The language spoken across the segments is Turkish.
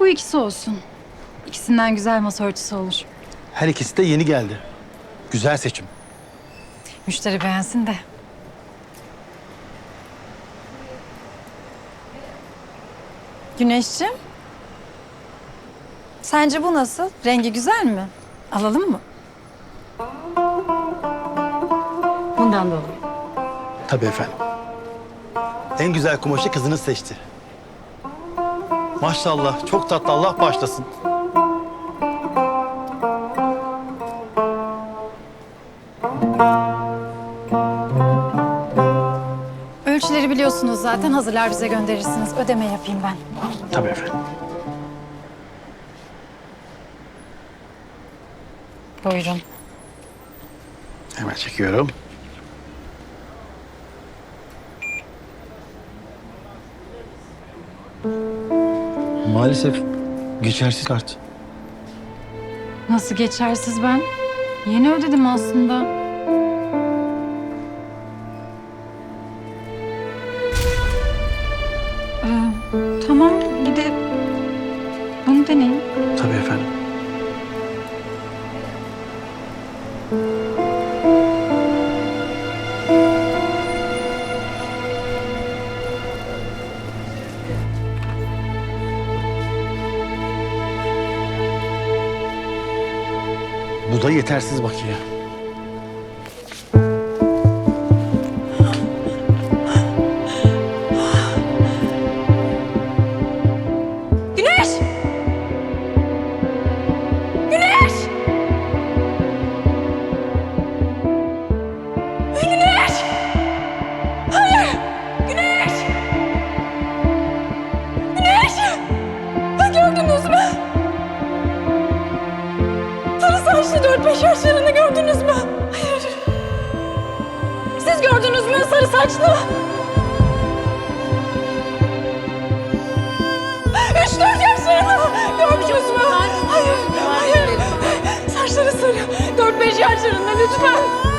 Bu ikisi olsun. İkisinden güzel masa örtüsü olur. Her ikisi de yeni geldi. Güzel seçim. Müşteri beğensin de. Güneşciğim. Sence bu nasıl? Rengi güzel mi? Alalım mı? Bundan da olur. Tabii efendim. En güzel kumaşı kızınız seçti. Maşallah çok tatlı Allah bağışlasın. Ölçüleri biliyorsunuz zaten. Hazırlar bize gönderirsiniz. Ödeme yapayım ben. Tabii efendim. Buyurun. Hemen çekiyorum. Maalesef geçersiz kart. Nasıl geçersiz ben? Yeni ödedim aslında. Bu da yetersiz bakiye. Mü sarı saçlı? Üç dört yaşlarını görmüşüz mü? Hayır, hayır. Saçları sarı. Dört beş yaşlarında lütfen.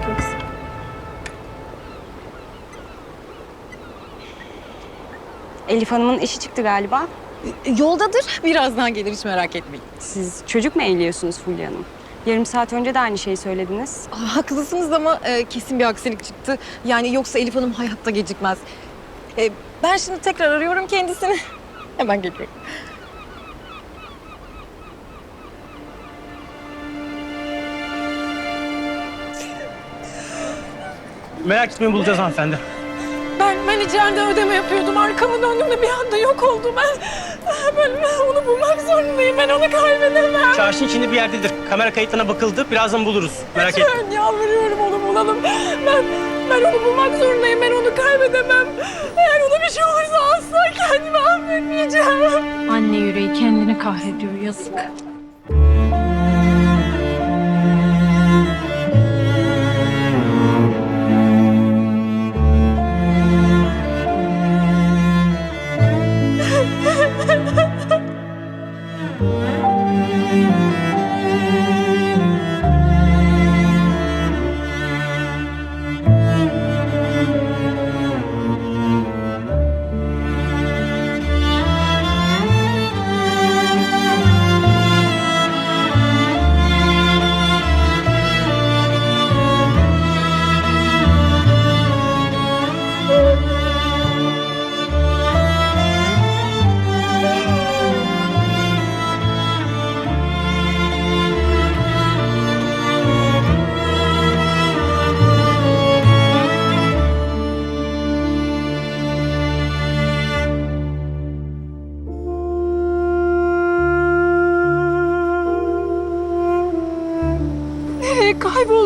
Çok. Elif Hanım'ın işi çıktı galiba. Yoldadır. Birazdan gelir hiç merak etmeyin. Siz çocuk mu eğiliyorsunuz Fulya Hanım? Yarım saat önce de aynı şeyi söylediniz. Aa, haklısınız ama e, kesin bir aksilik çıktı. Yani yoksa Elif Hanım hayatta gecikmez. E, ben şimdi tekrar arıyorum kendisini. Hemen geliyorum. Merak etmeyin bulacağız hanımefendi. Ben, ben içeride ödeme yapıyordum. Arkamı döndüm de bir anda yok oldu. Ben, ben, ben onu bulmak zorundayım. Ben onu kaybedemem. Çarşının içinde bir yerdedir. Kamera kayıtlarına bakıldı. Birazdan buluruz. Merak etmeyin. Lütfen yalvarıyorum onu bulalım. Ben, ben onu bulmak zorundayım. Ben onu kaybedemem. Eğer ona bir şey olursa asla kendimi affetmeyeceğim. Anne yüreği kendini kahrediyor yazık.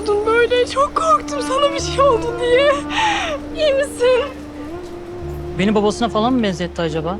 Kayboldun böyle? Çok korktum sana bir şey oldu diye. İyi misin? Beni babasına falan mı benzetti acaba?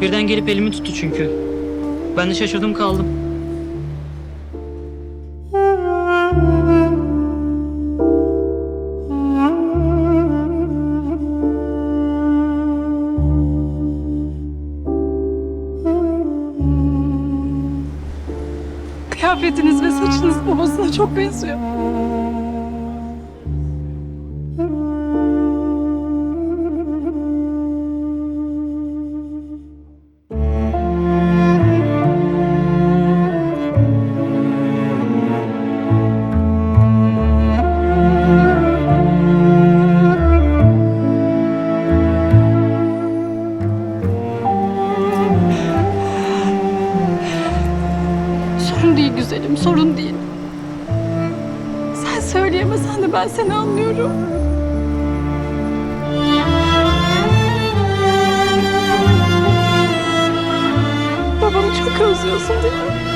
Birden gelip elimi tuttu çünkü. Ben de şaşırdım kaldım. Kıyafetiniz ve saçınız babasına çok benziyor. Güzelim, sorun değil. Sen söyleyemesen de ben seni anlıyorum. Babamı çok özlüyorsun değil mi?